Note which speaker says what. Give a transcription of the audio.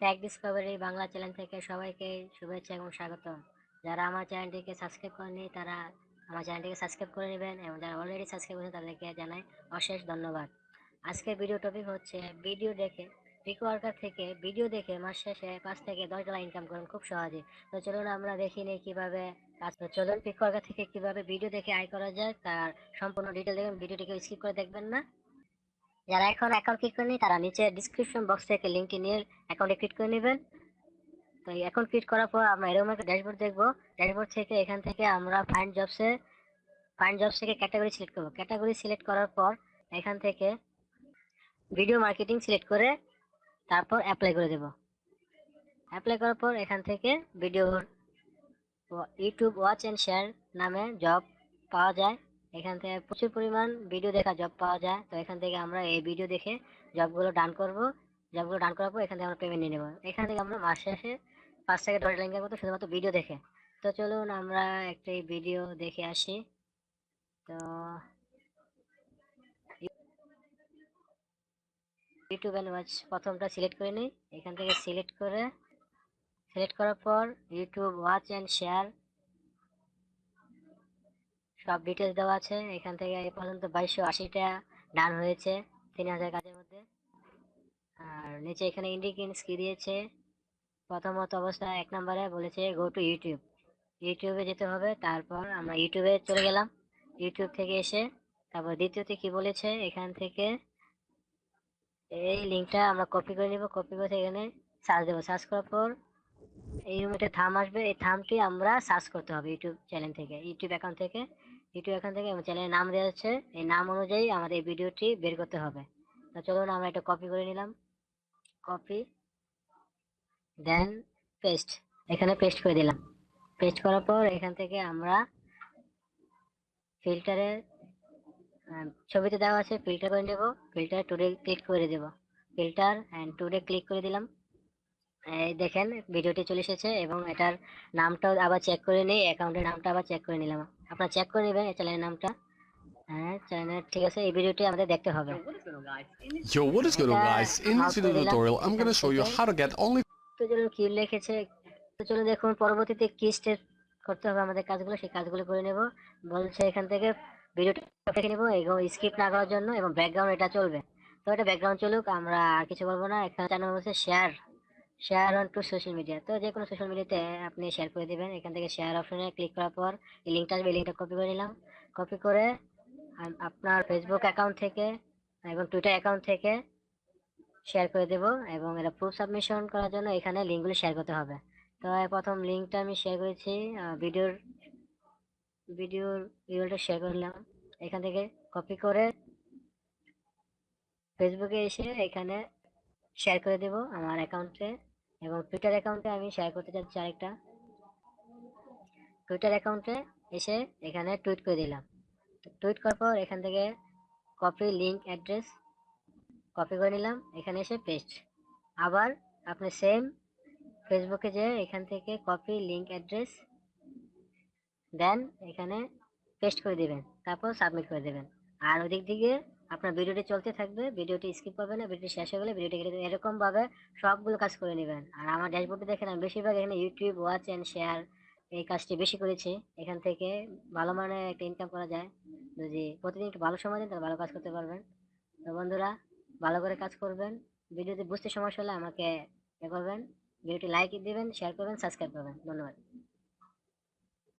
Speaker 1: Tag Discovery Bangla channel থেকে সবাইকে শুভেচ্ছা এবং স্বাগতম। যারা আমার চ্যানেলটিকে সাবস্ক্রাইব করেনি তারা আমার চ্যানেলটিকে সাবস্ক্রাইব করে নেবেন এবং যারা অলরেডি সাবস্ক্রাইব করেছেন, তাদেরকে জানাই অশেষ ধন্যবাদ। আজকের ভিডিও টপিক হচ্ছে ভিডিও দেখে পিক ওয়ার্কার থেকে ভিডিও দেখে মাস শেষে পাঁচ থেকে দশ ডলার ইনকাম করুন খুব সহজে। তো চলুন আমরা দেখি নিই কীভাবে কাজ চলুন পিক ওয়ার্কার থেকে কীভাবে ভিডিও দেখে আয় করা যায়, তার সম্পূর্ণ ডিটেল দেখবেন ভিডিওটিকে স্কিপ করে দেখবেন না। যারা এখন অ্যাকাউন্ট ক্লিক করেনি তারা নিচে ডিসক্রিপশন বক্স থেকে লিঙ্কটি নিয়ে অ্যাকাউন্টে ক্লিক করে নেবেন। তো অ্যাকাউন্ট ক্লিক করার পর আমরা এরকম একটা ড্যাশবোর্ড দেখব। ড্যাশবোর্ড থেকে এখান থেকে আমরা ফাইন্ড জবসে ফাইন্ড জবস থেকে ক্যাটাগরি সিলেক্ট করব। ক্যাটাগরি সিলেক্ট করার পর এখান থেকে ভিডিও মার্কেটিং সিলেক্ট করে তারপর অ্যাপ্লাই করে দেব। অ্যাপ্লাই করার পর এখান থেকে video YouTube watch and share নামে জব পাওয়া যায়। এখান থেকে প্রচুর পরিমাণ ভিডিও দেখা জব পাওয়া যায়। তো এখান থেকে আমরা এই ভিডিও দেখে জবগুলো ডান করব। জবগুলো ডান করার পর এখান থেকে আমরা পেমেন্ট নিয়ে নেব। এখান থেকে আমরা মাস শেষে পাঁচ থেকে দশ লিঙ্কের মতো শুধুমাত্র ভিডিও দেখে। তো চলুন আমরা একটি ভিডিও দেখে আসি। তো ইউটিউব অ্যান্ড ওয়াচ প্রথমটা সিলেক্ট করে নিই। এখান থেকে সিলেক্ট করে সিলেক্ট করার পর ইউটিউব ওয়াচ অ্যান্ড শেয়ার সব ডিটেলস দেওয়া আছে। এখান থেকে এ পর্যন্ত বাইশশো আশিটা ডান হয়েছে তিন হাজার কাজের মধ্যে। আর নিচে এখানে ইন্ডিকেন্স কি দিয়েছে। প্রথমত অবস্থা এক নম্বরে বলেছে গো টু ইউটিউব ইউটিউবে যেতে হবে। তারপর আমরা ইউটিউবে চলে গেলাম। ইউটিউব থেকে এসে, তারপর দ্বিতীয়তে কি বলেছে? এখান থেকে এই লিঙ্কটা আমরা কপি করে নিব। কপি করে এখানে সার্চ দেবো। সার্চ করার পর এই রুমে থাম আসবে। এই থামটি আমরা সার্চ করতে হবে ইউটিউব চ্যানেল থেকে ইউটিউব অ্যাকাউন্ট থেকে। ইউটিউব অ্যাকাউন্ট থেকে চ্যানেলের নাম দেওয়া হচ্ছে। এই নাম অনুযায়ী আমাদের এই ভিডিওটি বের করতে হবে। তো চলুন আমরা এটা কপি করে নিলাম। কপি দেন পেস্ট এখানে পেস্ট করে দিলাম। পেস্ট করার পর এখান থেকে আমরা ফিল্টারে ছবিতে দেওয়া আছে। ফিল্টার করে নেব। ফিল্টার টুডে ক্লিক করে দেব। ফিল্টার অ্যান্ড টুডে ক্লিক করে দিলাম। এই দেখেন ভিডিওটি চলে এসেছে এবং এটার নামটাও আবার চেক করে নিই অ্যাকাউন্টের নামটা আবার চেক করে নিলাম। আপনারা চেক করে নেবেন এই চ্যানেলের নামটা। হ্যাঁ চ্যানেল ঠিক আছে এই ভিডিওটি আমাদের দেখতে হবে।
Speaker 2: Yo, what is going on guys? In this video tutorial, I'm gonna show you how to get only
Speaker 1: তো চলুন কি লিখেছে? তো চলুন দেখুন পরবর্তীতে কি স্টেপ করতে হবে আমাদের কাজগুলো সেই কাজগুলো করে নেব। বলছে এখান থেকে ভিডিওটা দেখে নেব এবং স্কিপ না করার জন্য এবং ব্যাকগ্রাউন্ড এটা চলবে। তো এটা ব্যাকগ্রাউন্ড চলুক আমরা আর কিছু বলব না। এখানে চ্যানেল হচ্ছে share share on to social media তো যে কোনো সোশ্যাল মিডিয়াতে আপনি শেয়ার করে দিবেন। এখান থেকে শেয়ার অপশনে ক্লিক করার পর এই লিঙ্কটা আসবে লিঙ্কটা কপি করে নিলাম। কপি করে আপনার ফেসবুক অ্যাকাউন্ট থেকে এবং টুইটার অ্যাকাউন্ট থেকে শেয়ার করে দেব এবং এটা প্রুফ সাবমিশন করার জন্য এখানে লিঙ্কগুলো শেয়ার করতে হবে। তো প্রথম লিঙ্কটা আমি শেয়ার করেছি ভিডিওর ভিডিওর ইউআরটা শেয়ার করলাম এখান থেকে কপি করে ফেসবুকে এসে এখানে শেয়ার করে দেব আমার অ্যাকাউন্টে এবং টুইটার অ্যাকাউন্টে আমি শেয়ার করতে চাচ্ছি আরেকটা। টুইটার অ্যাকাউন্টে এসে এখানে টুইট করে দিলাম। টুইট করার পর এখান থেকে কপি লিঙ্ক অ্যাড্রেস কপি করে নিলাম। এখানে এসে পেস্ট আবার আপনি সেম ফেসবুকে যে এখান থেকে কপি লিঙ্ক অ্যাড্রেস দেন এখানে পেস্ট করে দিবেন। তারপর সাবমিট করে দেবেন। আর ওদিক দিকে আপনার ভিডিওটি চলতে থাকবে, ভিডিওটি স্কিপ করবেন না, ভিডিওটি শেষ হয়ে গেলে ভিডিওটি কেটে এরকমভাবে সবগুলো কাজ করে নেবেন। আর আমার ড্যাশবোর্ডে দেখেন, আমি বেশিরভাগ এখানে ইউটিউব ওয়াচ অ্যান্ড শেয়ার এই কাজটি বেশি করেছি। এখান থেকে ভালো মানের একটা ইনকাম করা যায়। যদি প্রতিদিন একটু ভালো সময় দেন, তাহলে ভালো কাজ করতে পারবেন। তো বন্ধুরা, ভালো করে কাজ করবেন। ভিডিওতে বুঝতে সমস্যা হলে আমাকে এ করবেন। ভিডিওটি লাইক দিবেন শেয়ার করবেন সাবস্ক্রাইব করবেন। ধন্যবাদ।